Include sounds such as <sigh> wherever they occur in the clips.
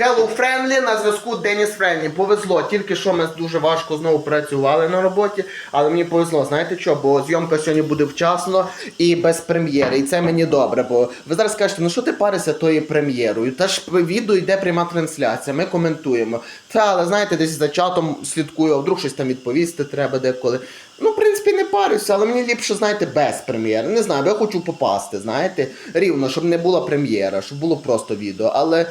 Hello Friendly на зв'язку Деніс Friendly. Повезло, тільки що ми дуже важко знову працювали на роботі, але мені повезло, знаєте що? Бо зйомка сьогодні буде вчасно і без прем'єри. І це мені добре, бо ви зараз скажете, ну що ти паришся тою прем'єрою? Та ж відео йде пряма трансляція, ми коментуємо. Та, але знаєте, десь за чатом слідкую, а вдруг щось там відповісти треба деколи. Ну, в принципі, не парюся, але мені ліпше, знаєте, без прем'єри. Не знаю, бо я хочу попасти, знаєте, рівно, щоб не була прем'єра, щоб було просто відео, але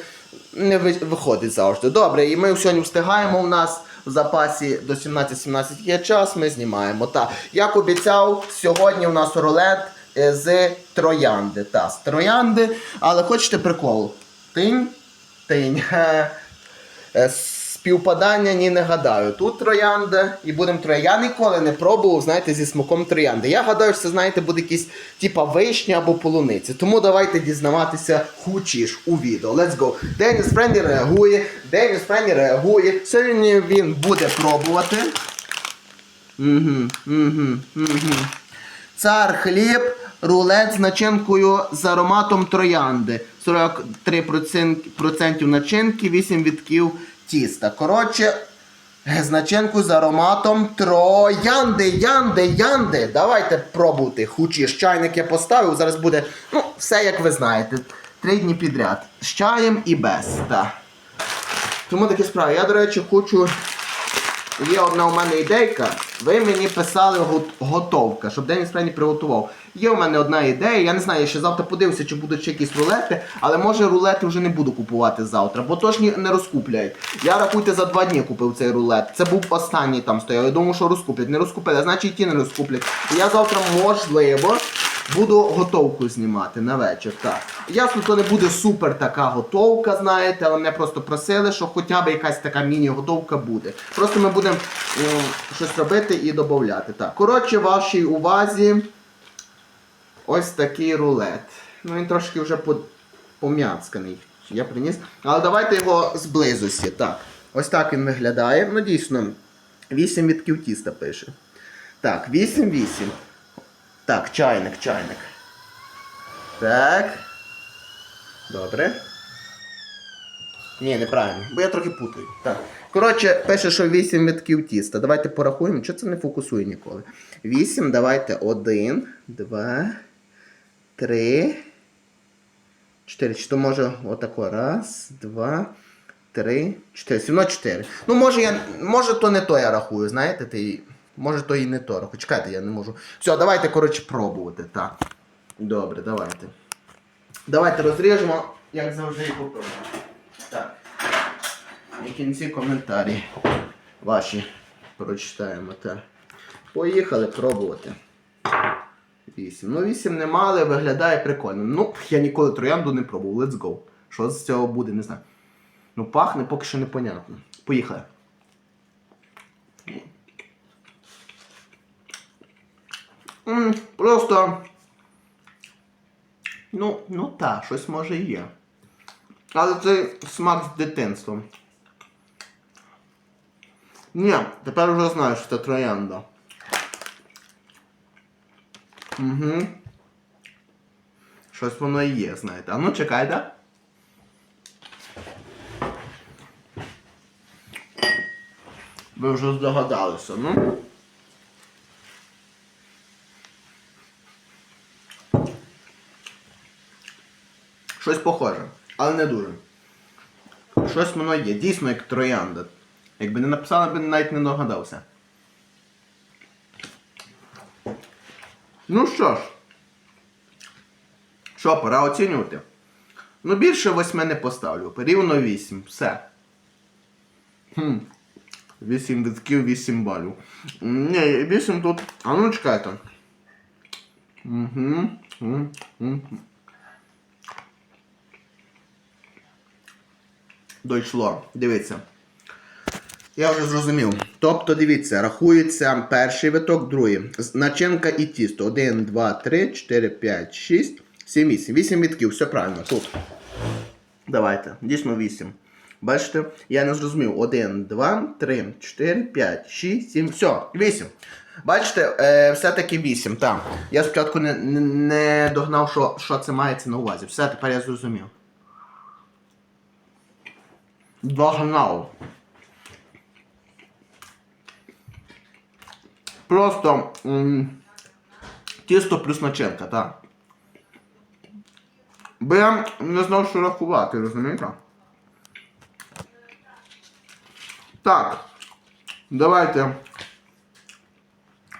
не виходить завжди. Добре, і ми сьогодні встигаємо. У нас в запасі до 17-17 є час, ми знімаємо. Та. як обіцяв, сьогодні у нас рулет е, з троянди. Та, з троянди, але хочете прикол? Тинь, тинь. <laughs> Співпадання ні не гадаю. Тут троянда і будемо троянди. Я ніколи не пробував, знаєте, зі смаком троянди. Я гадаю, що це, знаєте, буде якийсь типа вишня або полуниці. Тому давайте дізнаватися хучіш у відео. Let's go. Деніс Френді реагує. Деніс Френді реагує. Сьогодні він буде пробувати. Цар хліб, рулет з начинкою з ароматом троянди. 43% начинки, 8 відків тіста. Коротше, з з ароматом троянди, янди, янди. Давайте пробувати. Хучі чайник я поставив. Зараз буде, ну, все як ви знаєте. Три дні підряд. З чаєм і без. Так. Тому такі справи. Я, до речі, хочу. Є одна у мене ідейка. Ви мені писали готовка, щоб Деніс Френі приготував. Є у мене одна ідея. Я не знаю, я ще завтра подивлюся, чи будуть ще якісь рулети, але може рулети вже не буду купувати завтра, бо то ж не розкупляють. Я рахуйте за два дні купив цей рулет. Це був останній там стояв. Я думав, що розкуплять. Не розкупили, значить і ті не розкуплять. І я завтра, можливо, буду готовку знімати на вечір. Так. Ясно, то не буде супер така готовка, знаєте, але мене просто просили, що хоча б якась така міні-готовка буде. Просто ми будемо щось робити і додати. Так. Коротше, вашій увазі ось такий рулет. Ну він трошки вже по- пом'яцканий. Я приніс. Але давайте його зблизості. Так. Ось так він виглядає. Ну, дійсно, 8 відків тіста пише. Так, 8-8. Так, чайник, чайник. Так. Добре. Ні, неправильно, бо я трохи путаю. Так. Коротше, пише, що 8 витків тіста. Давайте порахуємо, що це не фокусує ніколи. 8, давайте 1, 2, 3, 4. Чи то може отако. Раз, два, три, чотири. Все одно 4. Ну, може, я, може, то не то я рахую, знаєте, ти. Може, то і не то рахую. Чекайте, я не можу. Все, давайте, коротше, пробувати. Так. Добре, давайте. Давайте розріжемо, як завжди, і попробуємо. Так. І кінці коментарі ваші прочитаємо. Так. Поїхали пробувати. 8. Ну, 8 нема, але виглядає прикольно. Ну, я ніколи троянду не пробував. Let's go. Що з цього буде, не знаю. Ну, пахне поки що непонятно. Поїхали. Просто. Ну, ну так, щось може і є. Але це смак з дитинством. Ні, тепер вже знаю, що це троянда. Угу. Щось воно і є, знаєте. А ну чекай, да? Ви вже здогадалися, ну? Щось похоже, але не дуже. Щось воно є, дійсно як троянда. Якби не написали, би навіть не догадався. Ну що ж. Що, пора оцінювати? Ну, більше восьми не поставлю. Рівно 8. Все. Хм. 8 витків, 8 балів. Ні, 8 тут. А ну чекайте. Угу. Дійшло. Дивіться. Я вже зрозумів. Тобто, дивіться, рахується перший виток, другий. Начинка і тісто. 1, 2, 3, 4, 5, 6, 7, 8. 8 вітків, все правильно. Тут. Давайте. Дійсно 8. Бачите? Я не зрозумів. 1, 2, 3, 4, 5, 6, 7. Все, 8. Бачите, е, все-таки 8. Так. Я спочатку не, не догнав, що, що це мається на увазі. Все, тепер я зрозумів. Догнав. Просто тісто плюс начинка, так. Бо я не знав, що рахувати, розумієте? Так. Давайте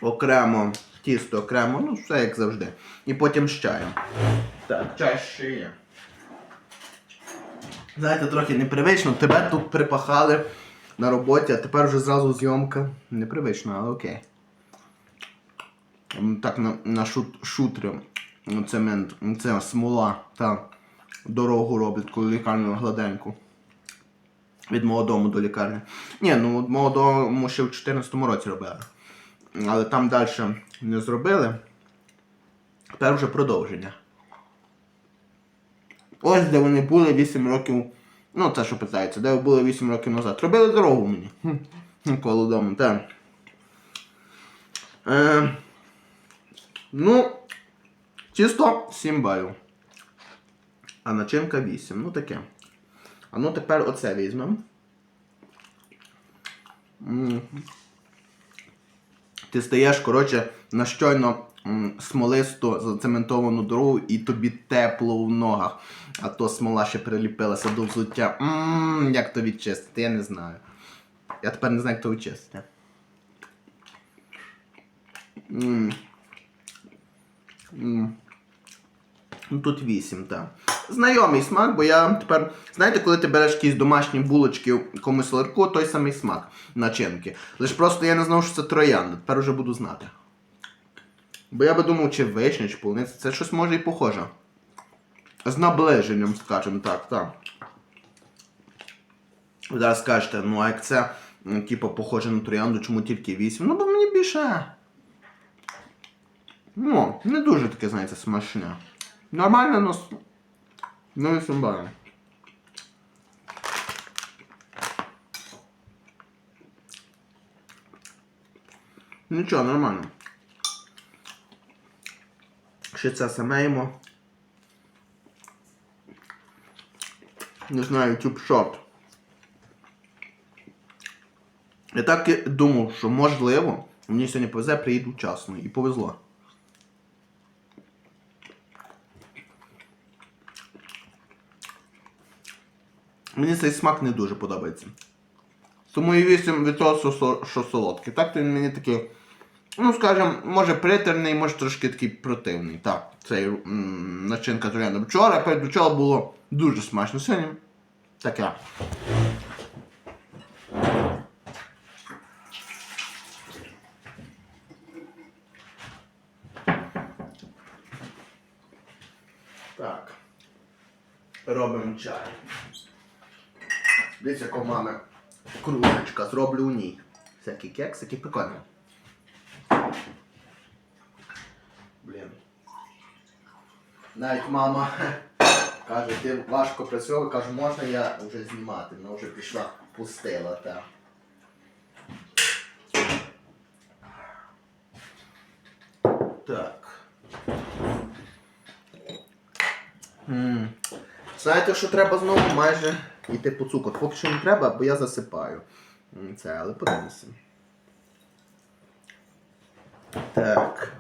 окремо тісто окремо, ну все як завжди. І потім з чаєм. Так, чай ще є. Знаєте, трохи непривично. Тебе тут припахали на роботі, а тепер вже зразу зйомка. Непривично, але окей. Так, на, на шут, шутрі цемент, це смола та дорогу роблять, коли лікарню гладеньку. Від молодому до лікарні. Ні, ну от молодому ще в 2014 році робили. Але там далі не зробили. Тепер вже продовження. Ось де вони були 8 років. Ну, це що питається, де ви були 8 років назад. Робили дорогу мені. Хм, Коло дому, так. Е, ну, чисто 7 балів. А начинка 8. Ну таке. А ну тепер оце візьмемо. Ти стаєш, коротше, на щойно смолисту зацементовану дорогу і тобі тепло в ногах. А то смола ще приліпилася до взуття. Ммм, як то відчистити, я не знаю. Я тепер не знаю, як то відчистити. Ну тут 8, так. Знайомий смак, бо я тепер. Знаєте, коли ти береш якісь домашні булочки комусь ларку, той самий смак начинки. Лише просто я не знав, що це троянда, тепер вже буду знати. Бо я би думав, чи вишня, чи полуниця, це щось може і похоже. З наближенням, скажімо так, так. Зараз скажете, ну а як це, типу, похоже на троянду, чому тільки 8? Ну, бо мені більше. Ну, не дуже таке, знаєте, смачне. Нормально, но... Ну і симбально. Нічого, нормально. Ще це саме їмо. Не знаю, YouTube Short. Я так і думав, що можливо, мені сьогодні повезе, приїду вчасно. І повезло. Мені цей смак не дуже подобається. Тому і 8 від того, що солодкий. Так то він мені такий, ну скажімо, може притерний, може трошки такий противний. Так, цей начинка троянда. Вчора, перед вчора було дуже смачно. Сьогодні таке. Так. Робимо чай. Дивіться, яка в мами кружечка, зроблю у ній. Всякі кексики, прикольно. Блін. Навіть мама <coughs> каже, ти важко працював, кажу, можна я вже знімати, вона вже пішла, пустила, так. Так. М. Знаєте, що треба знову майже йти по цукор. Поки що не треба, бо я засипаю. Це, але подивимося. Так.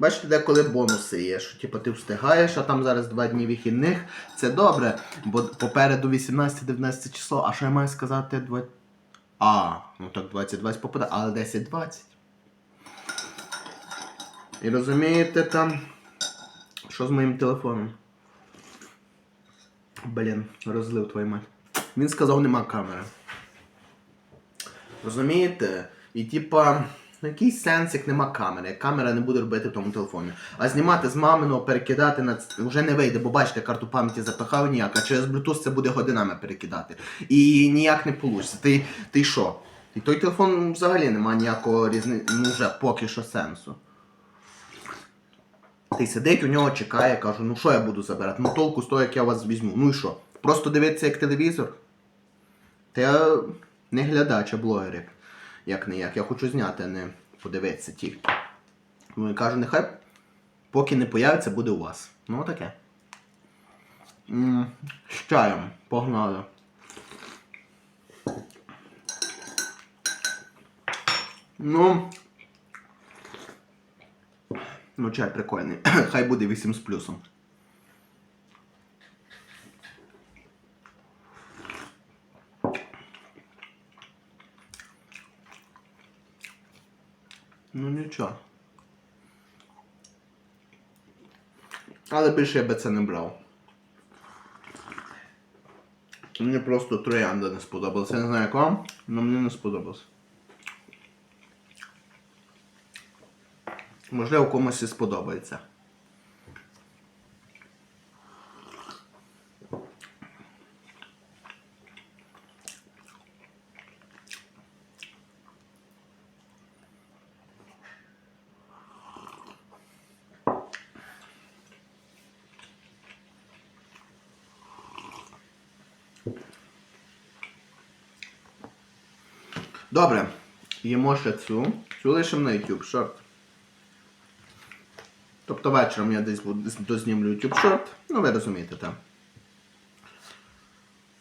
Бачите, деколи бонуси є, що типу, ти встигаєш, а там зараз два дні вихідних. Це добре, бо попереду 18-19 число, а що я маю сказати? 20... А, ну так 20-20 попаде, але 10-20. І розумієте там, що з моїм телефоном? Блін, розлив твою мать. Він сказав, нема камери. Розумієте? І типа, ну який сенс, як нема камери, як камера не буде робити в тому телефоні. А знімати з маминого, перекидати на вже не вийде, бо бачите, карту пам'яті запихав ніяк, а через Bluetooth це буде годинами перекидати. І ніяк не вийде. Ти, ти що? І той телефон взагалі немає ніякого різни... ну вже поки що сенсу. Ти сидить, у нього чекає, кажу, ну що я буду забирати? Ну толку з того, як я вас візьму. Ну і що? Просто дивитися як телевізор? Та я не глядач, а блогер, як не як. Я хочу зняти, а не подивитися тільки. Ну і кажу, нехай поки не появиться, буде у вас. Ну таке. З чаєм погнали. Ну. Ну чай прикольний. <clears throat> Хай буде 8 з плюсом. Нічого. Але більше я би це не брав. Мені просто троянда не сподобалася. Я не знаю як вам, але мені не сподобалось. Можливо, комусь і сподобається. Добре, їмо ще цю. Цю лишимо на YouTube шорт. Тобто вечором я десь дознімлю YouTube шорт. Ну ви розумієте, так.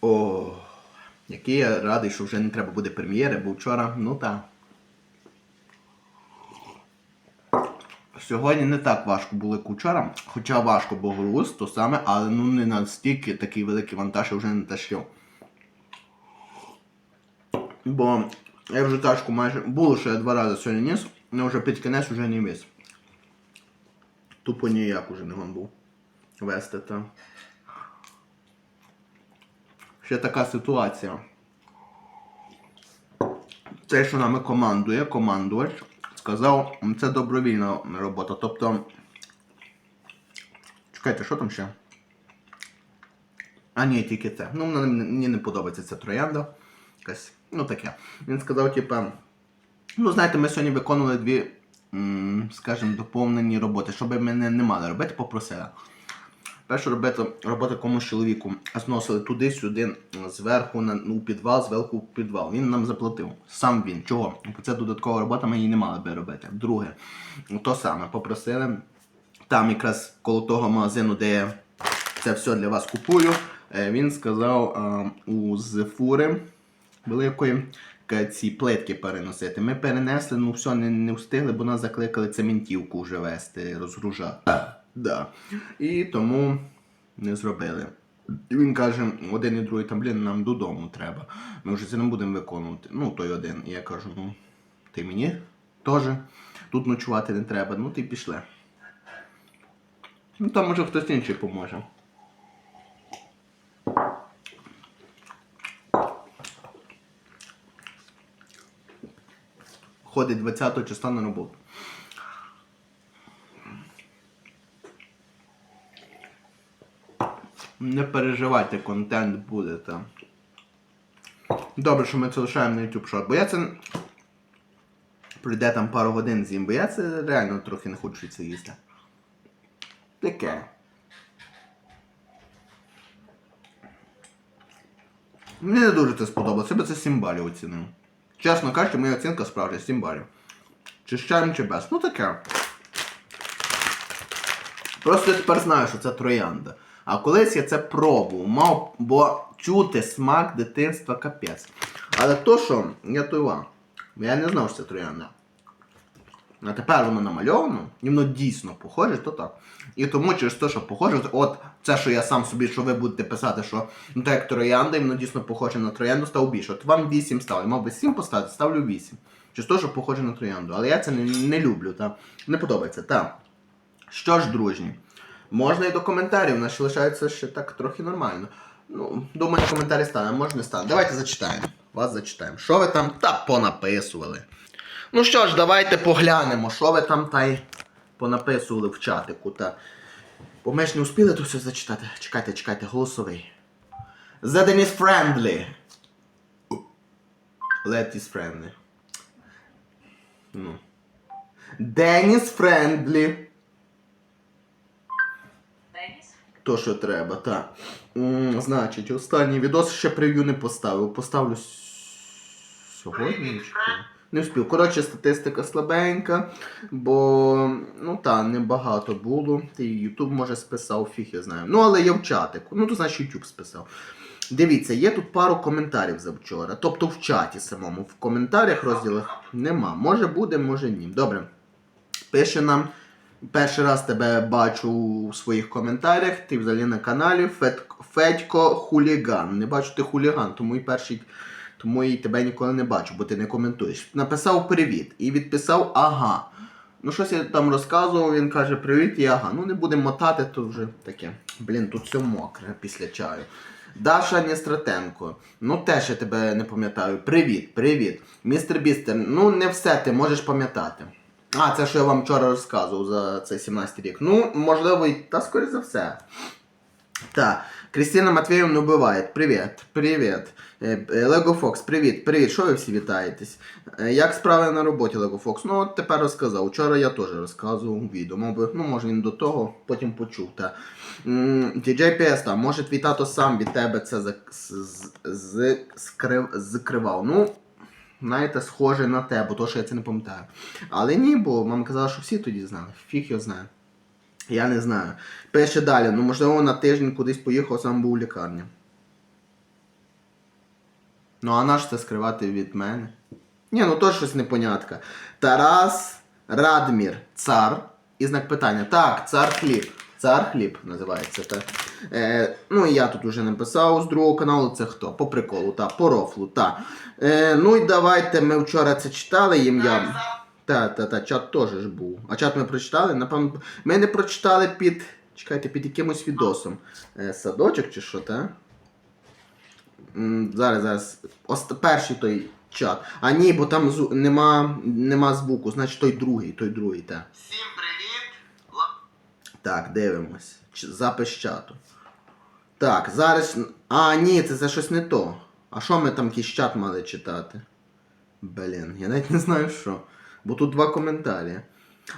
О, який я радий, що вже не треба буде прем'єри, бо вчора, ну так. Сьогодні не так важко було, як вчора, хоча важко, бо груз, то саме, але ну не настільки такий великий вантаж я вже не тащив. Бо я вже тачку майже. Було, я два рази сьогодні ніс, але вже під кінець вже не віз. Тупо ніяк уже не гон був. Вести та. Ще така ситуація. Цей, що нами командує, командувач, сказав, це добровільна робота. Тобто. Чекайте, що там ще? А ні, тільки це. Ну, мені не подобається ця троянда. Якась, ну таке. Він сказав, типа, ну знаєте, ми сьогодні виконували дві, скажімо, доповнені роботи. Щоб ми не, мали робити, попросили. Першу робити роботу комусь чоловіку зносили туди-сюди, зверху на ну, підвал, зверху в підвал. Він нам заплатив. Сам він. Чого? Бо це додаткова робота, ми її не мали би робити. Друге, то саме попросили. Там якраз коло того магазину, де я це все для вас купую, е, він сказав у з великої ці плитки переносити. Ми перенесли, ну все, не, не встигли, бо нас закликали цементівку вже вести, розгружати. Да. І тому не зробили. І він каже, один і другий там, блін, нам додому треба. Ми вже це не будемо виконувати. Ну, той один. І я кажу, ну, ти мені теж тут ночувати не треба, ну ти пішли. Ну там може хтось інший поможе. Ходить 20 числа на роботу. Не переживайте, контент буде там. Добре, що ми це лишаємо на YouTube Short, бо я це прийде там пару годин з'їм, бо я це реально трохи не хочу це їсти. Таке. Мені не дуже це сподобалося, я би це 7 балів оцінив. Чесно кажучи, моя оцінка справді 7 балів. Чи з чи без. Ну таке. Просто я тепер знаю, що це троянда. А колись я це пробував, мав, бо чути смак дитинства капець. Але то, що я той вам, я не знав, що це троянда. А тепер воно намальовано, і воно дійсно похоже, то так. І тому через те, що похоже, от це, що я сам собі, що ви будете писати, що ну так як троянда, і воно дійсно похоже на троянду, став більше. От вам 8 ставлю. Мав би 7 поставити, ставлю 8. Через те, що похоже на троянду. Але я це не, не люблю, та не подобається. Та. Що ж, дружні, можна і до коментарів, у нас ще лишається ще так трохи нормально. Ну, думаю, коментарі стане, може не стане. Давайте зачитаємо. Вас зачитаємо. Що ви там та понаписували? Ну що ж, давайте поглянемо, що ви там та й понаписували в чатику. Та... Бо ми ж не успіли то все зачитати. Чекайте, чекайте, голосовий. The Dennis Friendly. Let is friendly. Ну. Деніс. Деніс? То, що треба, так. Значить, останній відос ще прев'ю не поставив. Поставлю сьогодні. Не встиг. Коротше, статистика слабенька, бо ну та небагато було. Ти Ютуб може списав, фіг я знаю. Ну, але я в чатику. Ну, то значить Ютуб списав. Дивіться, є тут пару коментарів за вчора. Тобто в чаті самому. В коментарях розділах нема. Може буде, може ні. Добре. Пише нам. Перший раз тебе бачу у своїх коментарях. Ти взагалі на каналі Фед... Федько Хуліган. Не бачу ти хуліган, тому і перший. Тому і тебе ніколи не бачу, бо ти не коментуєш. Написав привіт і відписав ага. Ну, щось я там розказував, він каже привіт і ага. Ну не будемо мотати, то вже таке. Блін, тут все мокре після чаю. Даша Нестратенко. Ну теж я тебе не пам'ятаю. Привіт, привіт. Містер Бістер, ну не все ти можеш пам'ятати. А, це що я вам вчора розказував за цей 17 рік. Ну, можливо, і та скоріше за все. Так, Крістіна Матвіївна не вбиває. Привіт, привіт. Е, е, Лего Фокс, привіт, привіт. Що ви всі вітаєтесь? Е, Як справи на роботі Лего Фокс? Ну, от тепер розказав. Вчора я теж розказував відео. Би, ну, може він до того, потім почув. Та. DJ PS, може твій тато сам від тебе це закривав. Ну, знаєте, схоже на те, бо то, що я це не пам'ятаю. Але ні, бо мама казала, що всі тоді знали. Фіг його знає. Я не знаю. Пише далі, ну можливо на тиждень кудись поїхав, сам був у лікарні. Ну а наш це скривати від мене? Ні, ну то щось непонятка. Тарас Радмір, цар. І знак питання. Так, цар хліб. Цар хліб називається так. Е, ну і я тут уже написав з другого каналу, це хто? По приколу, та, по рофлу, та. Е, ну і давайте ми вчора це читали ім'я. Та, та, та, чат теж ж був. А чат ми прочитали? Напевно, ми не прочитали під. Чекайте, під якимось відосом. Е, садочок чи що, та? М, Зараз, зараз. Ост... Перший той чат. А ні, бо там зу... нема, нема звуку, значить той другий, той другий, та. Всім привіт! Так, дивимось. Ч- Запис чату. Так, зараз. А, ні, це за щось не то. А що ми там якийсь чат мали читати? Блін, я навіть не знаю що. Бо тут два коментарі.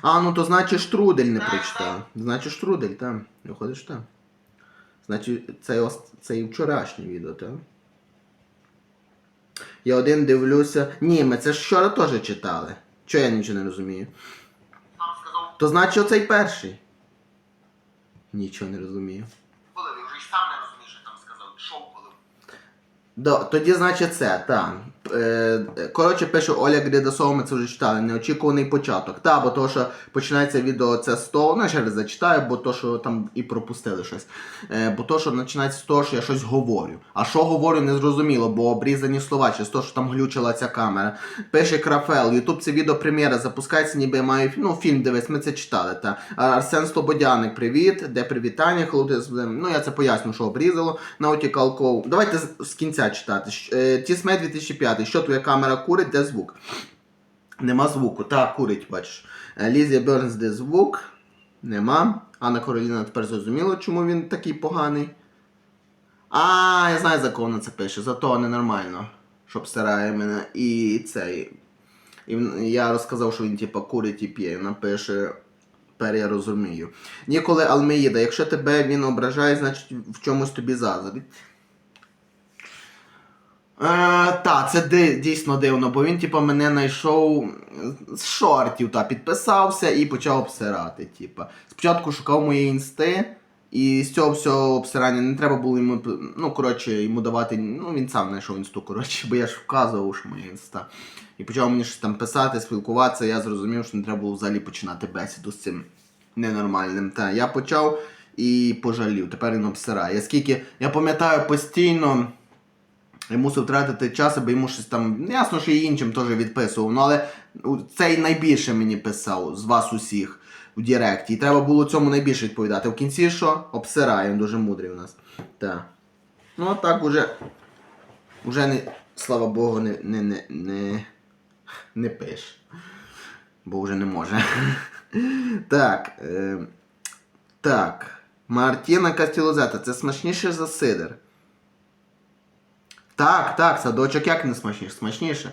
А, ну то значить штрудель не прочитав. Значить штрудель, там. Виходиш там. Значить, це, це і вчорашнє відео, так? Я один дивлюся. Ні, ми це ж вчора теж читали. Чого я нічого не розумію? То значить оцей перший. Нічого не розумію. коли вже й сам не розумієш, що там сказав. Шоу коли. Тоді, значить, це, так. Е, коротше, пише Оля Гридасова, ми це вже читали. Неочікуваний початок. Та, бо то, що починається відео це з того, ну я ще раз зачитаю, бо то, що там і пропустили щось. Е, бо то, що починається з того, що я щось говорю. А що говорю, не зрозуміло, бо обрізані слова, через те, що там глючила ця камера. Пише Крафел, Ютуб це відео прем'єра, запускається, ніби я маю ну, фільм дивись, ми це читали. Та. Арсен Слободяник, привіт, де привітання, холодець. Ну я це поясню, що обрізало. Наутікал Ков. Давайте з, з кінця читати. Е, Тісме 2005. Що твоя камера курить, де звук? Нема звуку. Так, курить, бачиш. Е, Лізія Бернс, де звук? Нема. Анна Кароліна тепер зрозуміло, чому він такий поганий. А, я знаю, за кого вона це пише. За того ненормально. Що обсирає мене. І цей. І я розказав, що він типа курить і п'є. Вона пише. Тепер я розумію. Ніколи Алмеїда, якщо тебе він ображає, значить в чомусь тобі заздрить. Е, та, це дійсно дивно, бо він, типа, мене знайшов з шортів та підписався і почав обсирати. Типа. Спочатку шукав мої інсти, і з цього всього обсирання не треба було йому, ну, коротше, йому давати. Ну, він сам знайшов інсту, коротше, бо я ж вказував, що моя інста. І почав мені щось там писати, спілкуватися, я зрозумів, що не треба було взагалі починати бесіду з цим ненормальним. Та, я почав і пожалів. Тепер він обсирає. Скільки я пам'ятаю постійно. Я мусив тратити час, аби йому щось там. ну, Ясно, що і іншим теж відписував. Ну але цей найбільше мені писав з вас усіх в Директі. І треба було цьому найбільше відповідати. В кінці що? Обсирає, він дуже мудрий у нас. Так. Ну так уже. Уже не. Слава Богу, не, не, не, не, не пише. Бо вже не може. <laughs> Так. Е, так. Мартіна Кастілозета, це смачніше за сидр. Так, так, садочок як не смачніше? Смачніше.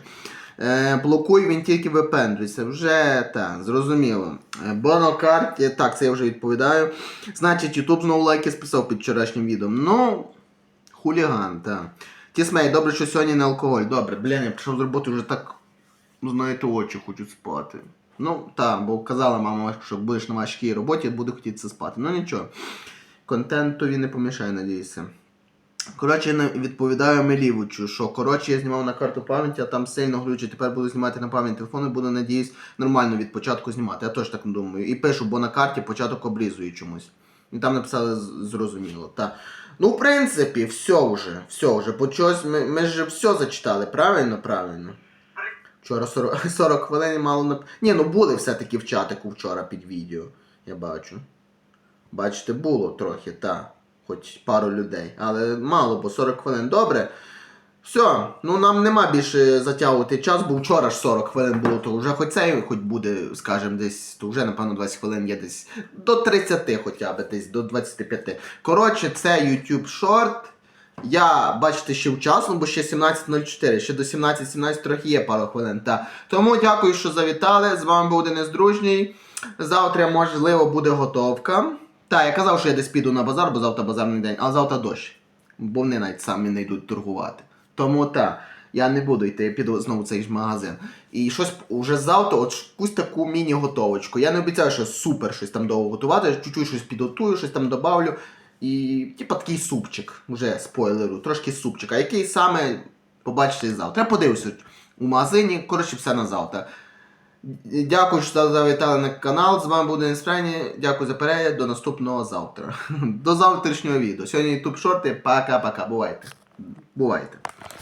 Е, блокуй, він тільки випендрюється. Вже так, зрозуміло. Е, Бонокарт, так, це я вже відповідаю. Значить, Ютуб знову лайки списав під вчорашнім відео. Ну, хуліган, так. Тісмей, добре, що сьогодні не алкоголь. Добре, блін, я прийшов з роботи вже так, знаєте, очі хочуть спати. Ну, так, бо казала мама, що будеш на важкій роботі, буду хотіти це спати. Ну нічого. Контентові не помішає, надіюся. Коротше, не відповідаю Мелівичу, що коротше я знімав на карту пам'яті, а там сильно глючить. Тепер буду знімати на пам'ять телефону і буду, надіюсь, нормально від початку знімати. Я теж так думаю. І пишу, бо на карті початок обрізую чомусь. І там написали зрозуміло. Та. Ну, в принципі, все вже. Все вже. По чогось ми, ми ж все зачитали, правильно? Правильно. Вчора 40, 40 <laughs> хвилин мало нап... Ні, ну були все-таки в чатику вчора під відео. Я бачу. Бачите, було трохи, та. Хоч пару людей. Але мало, бо 40 хвилин. Добре. Все, ну нам нема більше затягувати час, бо вчора ж 40 хвилин було, то вже хоч цей хоч буде, скажімо, десь, то вже, напевно, 20 хвилин є десь до 30 хоча б, десь до 25. Коротше, це YouTube Short. Я, бачите, ще вчасно, бо ще 17.04, ще до 17.17 трохи є пару хвилин. Та. Тому дякую, що завітали. З вами був Денис Дружній. Завтра, можливо, буде готовка. Та, я казав, що я десь піду на базар, бо завтра базарний день, а завтра дощ. Бо вони навіть самі не йдуть торгувати. Тому так, я не буду йти, я піду знову в цей ж магазин. І щось уже завтра, от якусь таку міні-готовочку. Я не обіцяю, що супер щось там довго готувати, чуть-чуть щось підготую, щось там добавлю. І типа такий супчик, вже спойлеру, трошки супчик. А який саме побачите завтра. Я подивлюся у магазині, коротше, все на завтра. Дякую, що завітали на канал. З вами був Денис. Дякую за перегляд. До наступного завтра. <laughs> До завтрашнього відео. Сьогодні YouTube шорти. Пока-пока. Бувайте. Бувайте.